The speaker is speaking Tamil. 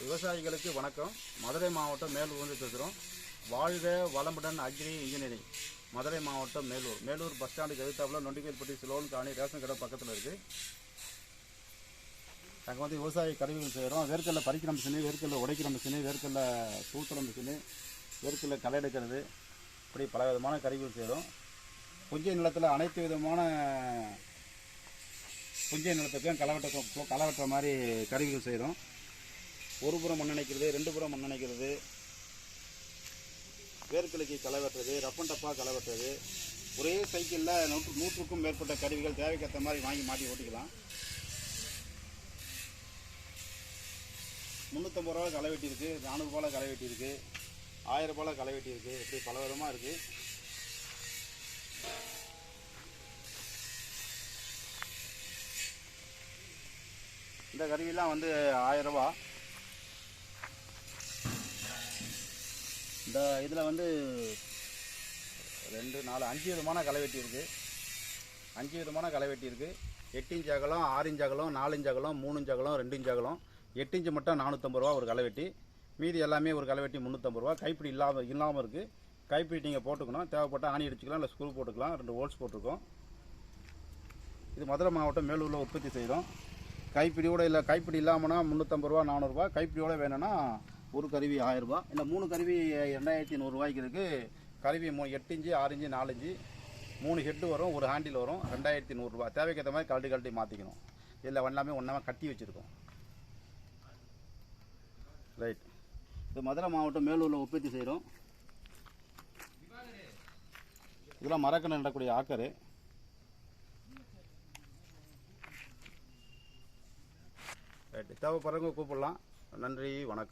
விவசாயிகளுக்கு வணக்கம். மதுரை மாவட்டம் மேலூர் வந்து பேசுகிறோம் வாழ்க வளமுடன் அக்ரி இன்ஜினியரிங். மதுரை மாவட்டம் மேலூர். மேலூர் பஸ் ஸ்டாண்டுக்கு எதிர்த்தாப்புல நொண்டிகேல்பட்டி சிலோன் காணி ரேஷன் கடை பக்கத்தில் இருக்குது நாங்கள் வந்து விவசாய கருவிகள் செய்கிறோம் வேர்க்கல்ல பறிக்கிற மிஷினு வேர்க்கல்ல உடைக்கிற மிஷினு வேர்க்கல்ல சூத்துற மிஷினு வேர்க்கல்ல களை எடுக்கிறது. இப்படி பல விதமான கருவிகள் செய்கிறோம் புஞ்சை நிலத்தில் அனைத்து விதமான புஞ்சை நிலத்துக்கும் களை வெட்ட களை வெட்டுற மாதிரி கருவிகள் செய்கிறோம் ஒரு புறம் மண்ணணைக்கிறது ரெண்டு புறம் மண்ணணைக்கிறது. அணைக்கிறது களை வெட்டுறது ரப்பன் டப்பா களை வெட்டுறது. ஒரே சைக்கிளில் நூற்று நூற்றுக்கும் மேற்பட்ட கருவிகள் தேவைக்கேற்ற மாதிரி வாங்கி மாட்டி ஓட்டிக்கலாம். முந்நூற்றம்பது ரூபா களை வெட்டி இருக்குது நானூறுபாவில் களை வெட்டி இருக்குது ஆயிரம் ரூபாயில் களை வெட்டி இருக்குது இப்படி பல விதமாக இருக்குது இந்த கருவிலாம் வந்து ஆயிரம் இந்த இதில் வந்து ரெண்டு நாலு அஞ்சு விதமான களைவெட்டி இருக்குது அஞ்சு விதமான களைவெட்டி இருக்குது எட்டு இன்ச் அகலம் ஆறு இன்ச் அகலம் நாலு இன்ச் அகலம் மூணு இன்ச் அகலம் ரெண்டு இன்ச் அகலம். எட்டு இன்ச்சு மட்டும் நானூற்றம்பது ரூபா ஒரு களைவெட்டி மீதி எல்லாமே ஒரு களைவெட்டி முந்நூற்றம்பது ரூபா. கைப்பிடி இல்லாமல் இல்லாமல் இருக்குது கைப்பிடி நீங்கள் போட்டுக்கணும். தேவைப்பட்ட ஆணி அடிச்சுக்கலாம் இல்லை ஸ்க்ரூ போட்டுக்கலாம். ரெண்டு ஹோல்ஸ் போட்டிருக்கோம். இது மதுரை மாவட்டம் மேலூரில் உற்பத்தி செய்கிறோம் கைப்பிடியோட இல்லை கைப்பிடி இல்லாமல்னா முந்நூற்றம்பது ரூபா நானூறுரூவா கைப்பிடியோட வேணும்னா ஒரு கருவி ஆயிரரூபா இந்த மூணு கருவி ரெண்டாயிரத்தி நூறுரூவாய்க்கு இருக்குது கருவி மூணு எட்டு இன்ச்சு ஆறு இன்ச்சு நாலு இன்ச்சு. மூணு ஹெட்டு வரும் ஒரு ஹேண்டில் வரும் ரெண்டாயிரத்தி நூறுரூவா தேவைக்கேற்ற மாதிரி கழட்டி கழட்டி மாற்றிக்கணும் இதில் எல்லாமே ஒன்றாமே கட்டி வச்சுருக்கோம். ரைட் இது மதுரை மாவட்டம் மேலூரில் உற்பத்தி செய்கிறோம் இதெல்லாம் மரக்கன்று நடக்கூடிய ஆக்கரு. ரைட்டு தேவைப்படுறவங்க கூப்பிடலாம். நன்றி வணக்கம்.